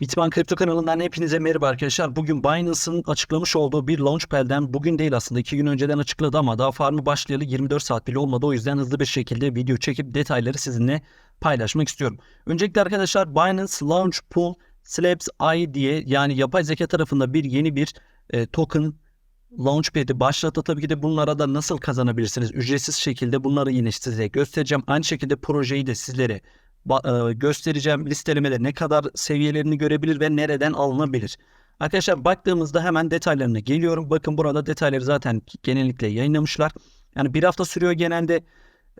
Bitcoin Kripto kanalından hepinize merhaba arkadaşlar. Bugün Binance'ın açıklamış olduğu bir Launchpad'den bugün değil aslında 2 gün önceden açıkladı ama daha farmı başlayalı 24 saat bile olmadı. O yüzden hızlı bir şekilde video çekip detayları sizinle paylaşmak istiyorum. Öncelikle arkadaşlar Binance Launch Pool Slabs AI diye yani yapay zeka tarafında bir yeni bir e, token Launchpad'i başlattı. Tabii ki de bunlara da nasıl kazanabilirsiniz? Ücretsiz şekilde bunları yine size göstereceğim. Aynı şekilde projeyi de sizlere göstereceğim. Listelemede ne kadar seviyelerini görebilir ve nereden alınabilir? Arkadaşlar baktığımızda hemen detaylarına geliyorum. Bakın burada detayları zaten genellikle yayınlamışlar. Yani bir hafta sürüyor genelde.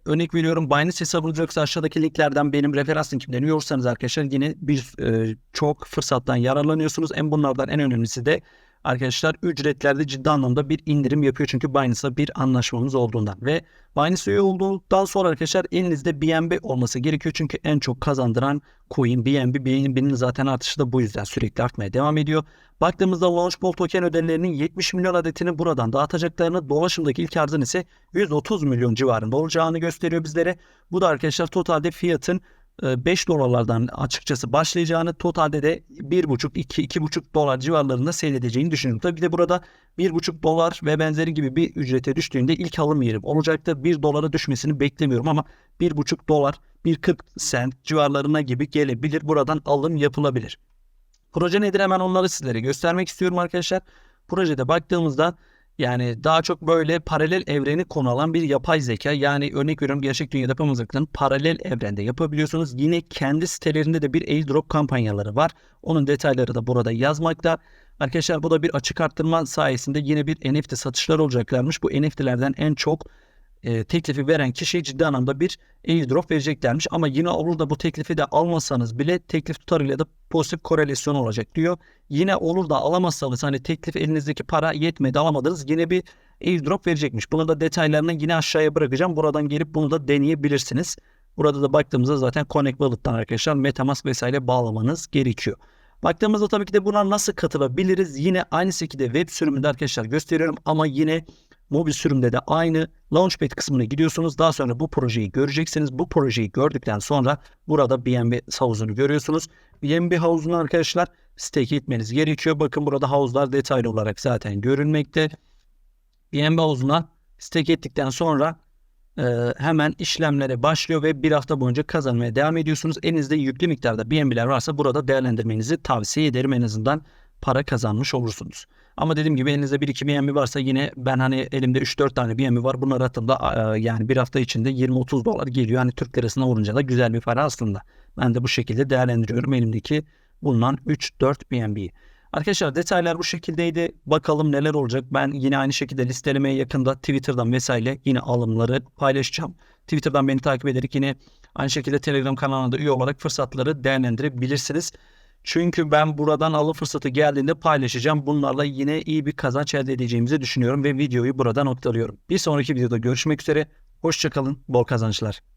Örnek veriyorum Binance hesabınız yoksa aşağıdaki linklerden benim referans linkimden üyorsanız arkadaşlar yine bir e, çok fırsattan yararlanıyorsunuz. En bunlardan en önemlisi de arkadaşlar ücretlerde ciddi anlamda bir indirim yapıyor. Çünkü Binance'la bir anlaşmamız olduğundan. Ve Binance üye olduktan sonra arkadaşlar elinizde BNB olması gerekiyor. Çünkü en çok kazandıran coin BNB. BNB'nin zaten artışı da bu yüzden sürekli artmaya devam ediyor. Baktığımızda Launchpool token ödemelerinin 70 milyon adetini buradan dağıtacaklarını, dolaşımdaki ilk arzın ise 130 milyon civarında olacağını gösteriyor bizlere. Bu da arkadaşlar totalde fiyatın 5 dolarlardan açıkçası başlayacağını totalde de 1,5-2-2,5 dolar civarlarında seyredeceğini düşünüyorum. Tabii ki de burada 1,5 dolar ve benzeri gibi bir ücrete düştüğünde ilk alım yerim olacaktır. 1 dolara düşmesini beklemiyorum ama 1,5 dolar 1,40 sent civarlarına gibi gelebilir. Buradan alım yapılabilir. Proje nedir hemen onları sizlere göstermek istiyorum arkadaşlar. Projede baktığımızda yani daha çok böyle paralel evreni konu alan bir yapay zeka. Yani örnek veriyorum gerçek dünyada yapamazlıklarını paralel evrende yapabiliyorsunuz. Yine kendi sitelerinde de bir airdrop kampanyaları var. Onun detayları da burada yazmakta. Arkadaşlar bu da bir açık arttırma sayesinde yine bir NFT satışları olacaklarmış. Bu NFT'lerden en çok e, teklifi veren kişiye ciddi anlamda bir airdrop vereceklermiş. Ama yine olur da bu teklifi de almasanız bile teklif tutarıyla da pozitif korelasyon olacak diyor. Yine olur da alamazsanız hani teklif elinizdeki para yetmedi alamadınız yine bir airdrop verecekmiş. Bunu da detaylarını yine aşağıya bırakacağım. Buradan gelip bunu da deneyebilirsiniz. Burada da baktığımızda zaten Connect Wallet'tan arkadaşlar Metamask vesaire bağlamanız gerekiyor. Baktığımızda tabii ki de buna nasıl katılabiliriz? Yine aynı şekilde web sürümünde arkadaşlar gösteriyorum ama yine mobil sürümde de aynı Launchpad kısmına gidiyorsunuz. Daha sonra bu projeyi göreceksiniz. Bu projeyi gördükten sonra burada BNB havuzunu görüyorsunuz. BNB havuzunu arkadaşlar stake etmeniz gerekiyor. Bakın burada havuzlar detaylı olarak zaten görünmekte. BNB havuzuna stake ettikten sonra e, hemen işlemlere başlıyor ve bir hafta boyunca kazanmaya devam ediyorsunuz. Elinizde yüklü miktarda BNB'ler varsa burada değerlendirmenizi tavsiye ederim. En azından para kazanmış olursunuz. Ama dediğim gibi elinizde 1-2 BNB varsa yine ben hani elimde 3-4 tane BNB var. Bunlar atımda e, yani bir hafta içinde 20-30 dolar geliyor. Yani Türk lirasına vurunca da güzel bir para aslında. Ben de bu şekilde değerlendiriyorum elimdeki bulunan 3-4 BNB'yi. Arkadaşlar detaylar bu şekildeydi. Bakalım neler olacak. Ben yine aynı şekilde listelemeye yakında Twitter'dan vesaire yine alımları paylaşacağım. Twitter'dan beni takip ederek yine aynı şekilde Telegram kanalına da üye olarak fırsatları değerlendirebilirsiniz. Çünkü ben buradan alım fırsatı geldiğinde paylaşacağım. Bunlarla yine iyi bir kazanç elde edeceğimizi düşünüyorum ve videoyu burada noktalıyorum. Bir sonraki videoda görüşmek üzere. Hoşçakalın, bol kazançlar.